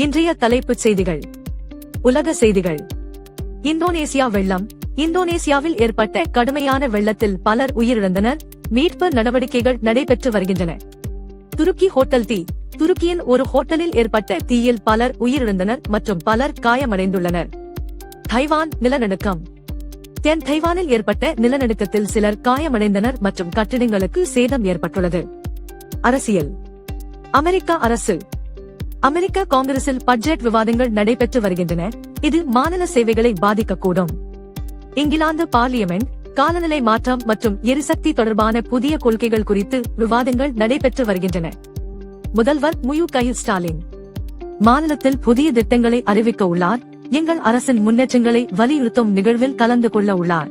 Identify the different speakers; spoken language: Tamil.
Speaker 1: இன்றைய தலைப்புச் செய்திகள். உலக செய்திகள். இந்தோனேசியா வெள்ளம். இந்தோனேசியாவில் ஏற்பட்ட கடுமையான வெள்ளத்தில் பலர் உயிரிழந்தனர். மீட்பு நடவடிக்கைகள் நடைபெற்று வருகின்றன. துருக்கி ஹோட்டல் தீ. துருக்கியின் ஒரு ஹோட்டலில் ஏற்பட்ட தீயில் பலர் உயிரிழந்தனர் மற்றும் பலர் காயமடைந்துள்ளனர். தைவான் நிலநடுக்கம். தென் தைவானில் ஏற்பட்ட நிலநடுக்கத்தில் சிலர் காயமடைந்தனர் மற்றும் கட்டிடங்களுக்கு சேதம் ஏற்பட்டுள்ளது. அரசியல். அமெரிக்க அரசு. அமெரிக்க காங்கிரசில் பட்ஜெட் விவாதங்கள் நடைபெற்று வருகின்றன. இது மாநில சேவைகளை பாதிக்கக்கூடும். இங்கிலாந்து பார்லியமெண்ட் காலநிலை மாற்றம் மற்றும் எரிசக்தி தொடர்பான புதிய கொள்கைகள் குறித்து விவாதங்கள் நடைபெற்று வருகின்றன. முதல்வர் முயு கை. ஸ்டாலின். மாநிலத்தில் புதிய திட்டங்களை அறிவிக்க உள்ளார். எங்கள் அரசின் முன்னேற்றங்களை வலியுறுத்தும் நிகழ்வில் கலந்து கொள்ள உள்ளார்.